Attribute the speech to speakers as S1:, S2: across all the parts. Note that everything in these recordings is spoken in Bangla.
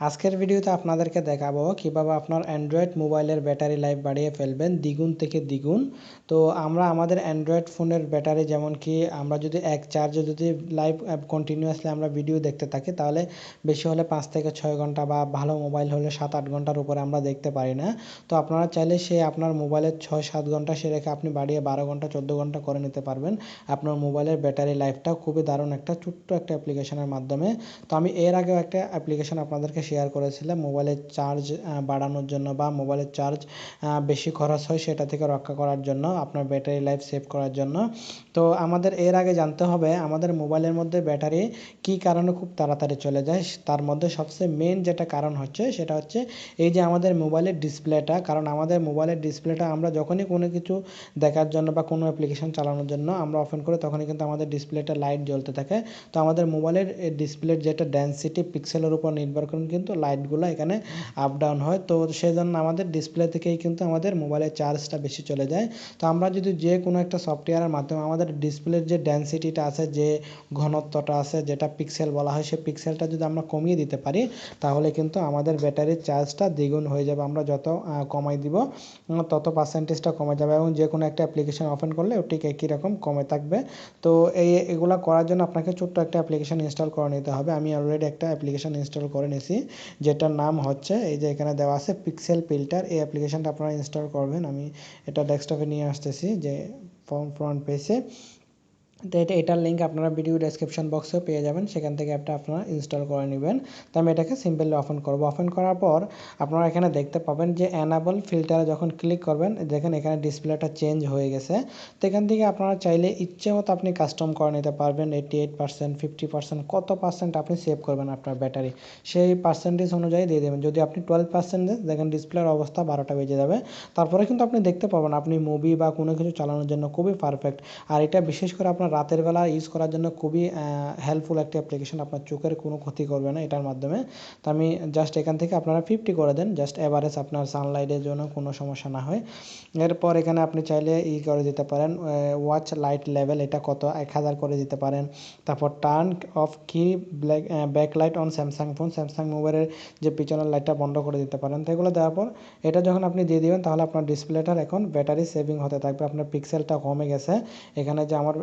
S1: আজকের ভিডিওতে আপনাদেরকে দেখাবো কীভাবে আপনার অ্যান্ড্রয়েড মোবাইলের ব্যাটারি লাইফ বাড়িয়ে ফেলবেন দ্বিগুণ থেকে দ্বিগুণ। তো আমরা আমাদের অ্যান্ড্রয়েড ফোনের ব্যাটারি যেমন কি, আমরা যদি এক চার্জে যদি লাইভ কন্টিনিউয়াসলি আমরা ভিডিও দেখতে থাকি, তাহলে বেশি হলে পাঁচ থেকে ছয় ঘণ্টা বা ভালো মোবাইল হলে সাত আট ঘণ্টার উপরে আমরা দেখতে পারি না। তো আপনারা চাইলে সে আপনার মোবাইলের ছয় সাত ঘণ্টা সে রেখে আপনি বাড়িয়ে বারো ঘণ্টা, চোদ্দ ঘণ্টা করে নিতে পারবেন। আপনার মোবাইলের ব্যাটারি লাইফটা খুবই দারুণ একটা ছোট্ট একটা অ্যাপ্লিকেশনের মাধ্যমে। তো আমি এর আগেও একটা অ্যাপ্লিকেশন আপনাদেরকে শেয়ার করেছিলাম মোবাইলের চার্জ বাড়ানোর জন্য বা মোবাইলের চার্জ বেশি খরচ হয় সেটা থেকে রক্ষা করার জন্য, আপনার ব্যাটারি লাইফ সেভ করার জন্য। তো আমাদের এর আগে জানতে হবে, আমাদের মোবাইলের মধ্যে ব্যাটারি কি কারণে খুব তাড়াতাড়ি চলে যায়? তার মধ্যে সবচেয়ে মেন যেটা কারণ হচ্ছে, সেটা হচ্ছে এই যে আমাদের মোবাইলের ডিসপ্লেটা কারণ আমাদের মোবাইলের ডিসপ্লেটা আমরা যখনই কোনো কিছু দেখার জন্য বা কোনো অ্যাপ্লিকেশন চালানোর জন্য আমরা ওপেন করি, তখনই কিন্তু আমাদের ডিসপ্লেটা লাইট জ্বলতে থাকে। তো আমাদের মোবাইলের ডিসপ্লের যেটা ডেন্সিটি পিক্সেলের উপর নির্ভর করে কিন্তু লাইটগুলো এখানে আপ ডাউন হয়। তো সেই জন্য আমাদের ডিসপ্লে থেকেই কিন্তু আমাদের মোবাইলের চার্জটা বেশি চলে যায়। তো আমরা যদি যে কোনো একটা সফটওয়্যারের মাধ্যমে আমাদের ডিসপ্লের যে ডেন্সিটিটা আছে, যে ঘনত্বটা আছে, যেটা পিক্সেল বলা হয়, সেই পিক্সেলটা যদি আমরা কমিয়ে দিতে পারি, তাহলে কিন্তু আমাদের ব্যাটারির চার্জটা দ্বিগুণ হয়ে যাবে। আমরা যত কমাই দিব তত পার্সেন্টেজটা কমে যাবে এবং যে কোনো একটা অ্যাপ্লিকেশন ওপেন করলে ঠিক একই রকম কমে থাকবে। তো এই, এগুলো করার জন্য আপনাকে ছোট্ট একটা অ্যাপ্লিকেশন ইনস্টল করে নিতে হবে। আমি অলরেডি একটা অ্যাপ্লিকেশন ইনস্টল করে নিয়েছি যেটার নাম হচ্ছে, এই যে এখানে দেওয়া আছে পিক্সেল ফিল্টার এই অ্যাপ্লিকেশনটা আপনারা ইনস্টল করবেন। আমি এটা ডেস্কটপে নিয়ে আসতেছি, যে ফ্রন্ট পেজে তো এটা এটার লিঙ্ক আপনারা ভিডিও ডেসক্রিপশন বক্সেও পেয়ে যাবেন। সেখান থেকে একটা আপনারা ইনস্টল করে নেবেন। তো আমি এটাকে সিম্পলি ওপেন করব। ওপেন করার পর আপনারা এখানে দেখতে পাবেন যে অ্যানাবল ফিল্টারে যখন ক্লিক করবেন, দেখেন এখানে ডিসপ্লেটা চেঞ্জ হয়ে গেছে। তো এখান থেকে আপনারা চাইলে ইচ্ছে মতো আপনি কাস্টম করে নিতে পারবেন। Eighty eight percent fifty percent কত পার্সেন্ট আপনি সেভ করবেন আপনার ব্যাটারি সেই পার্সেন্টেজ অনুযায়ী দিয়ে দেবেন। যদি আপনি টুয়েলভ পার্সেন্ট দেখেন ডিসপ্লের অবস্থা বারোটা বেজে যাবে। তারপরে কিন্তু আপনি দেখতে পাবেন, আপনি মুভি বা কোনো কিছু চালানোর জন্য খুবই পারফেক্ট আর এটা বিশেষ করে আপনার রাতের বেলা ইউজ করার জন্য খুবই হেল্পফুল একটি অ্যাপ্লিকেশন আপনার চোখের কোনো ক্ষতি করবে না এটার মাধ্যমে। তো আমি জাস্ট এখান থেকে আপনারা ফিফটি করে দেন জাস্ট এভারেজ আপনার সানলাইটের জন্য কোনো সমস্যা না হয়। এরপর এখানে আপনি চাইলে ই করে দিতে পারেন ওয়াচ লাইট লেভেল এটা কত, এক হাজার করে দিতে পারেন। তারপর টার্ন অফ কি black back light on Samsung phone Samsung মোবাইলের যে পিছনের লাইটটা বন্ধ করে দিতে পারেন। তো এগুলো দেওয়ার পর এটা যখন আপনি দিয়ে দিবেন, তাহলে আপনার ডিসপ্লেটার এখন ব্যাটারি সেভিং হতে থাকবে, আপনার পিক্সেলটা কমে গেছে। এখানে যে আমার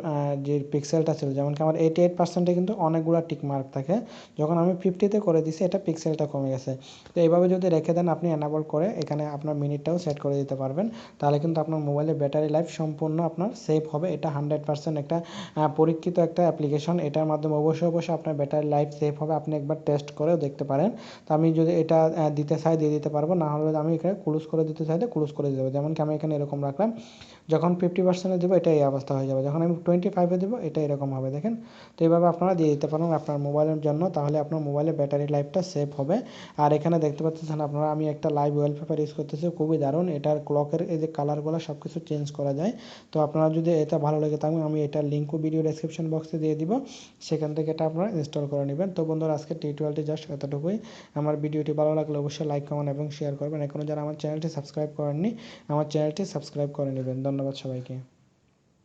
S1: যে পিক্সেলটা ছিল যেমন কি আমার এইটি এইট পার্সেন্টে কিন্তু অনেকগুলো টিক মার্ক থাকে, যখন আমি ফিফটিতে করে দিছি, এটা পিক্সেলটা কমে গেছে। তো এইভাবে যদি রেখে দেন, আপনি এনাবল করে এখানে আপনার মিনিটটাও সেট করে দিতে পারবেন, তাহলে কিন্তু আপনার মোবাইলের ব্যাটারি লাইফ সম্পূর্ণ আপনার সেফ হবে। এটা হান্ড্রেড পার্সেন্ট একটা পরীক্ষিত একটা অ্যাপ্লিকেশন এটার মাধ্যমে অবশ্যই অবশ্যই আপনার ব্যাটারি লাইফ সেভ হবে। আপনি একবার টেস্ট করেও দেখতে পারেন। তো আমি যদি এটা দিতে চাই, দিয়ে দিতে পারব। না হলে আমি এখানে ক্লোজ করে দিতে চাইলে ক্লোজ করে দিতে হবে যেমন কি আমি এখানে এরকম রাখলাম, যখন ফিফটি পার্সেন্টে দেবো এটা এই অবস্থা হয়ে যাবে। যখন আমি টোয়েন্টি দেবো, এটা এরকম হবে, দেখেন। তো এইভাবে আপনারা দিয়ে দিতে পারেন আপনার মোবাইলের জন্য, তাহলে আপনার মোবাইলের ব্যাটারি লাইফটা সেভ হবে। আর এখানে দেখতে পাচ্ছেন আপনারা, আমি একটা লাইভ ওয়ালপেপার ইউজ করতেছি, খুবই দারুণ। এটার ক্লকের এই যে কালারগুলো সব কিছু চেঞ্জ করা যায়। তো আপনারা যদি এটা ভালো লাগে তাহলে আমি এটার লিঙ্কও ভিডিও ডেসক্রিপশন বক্সে দিয়ে দিব। সেখান থেকে এটা আপনারা ইনস্টল করে নেবেন। তো বন্ধুরা আজকে টিউটোরিয়ালটি জাস্ট এতটুকুই। আমার ভিডিওটি ভালো লাগলে অবশ্যই লাইক কমেন্ট এবং শেয়ার করবেন। এখনও যারা আমার চ্যানেলটি সাবস্ক্রাইব করেননি, আমার চ্যানেলটি সাবস্ক্রাইব করে নেবেন। ধন্যবাদ সবাইকে।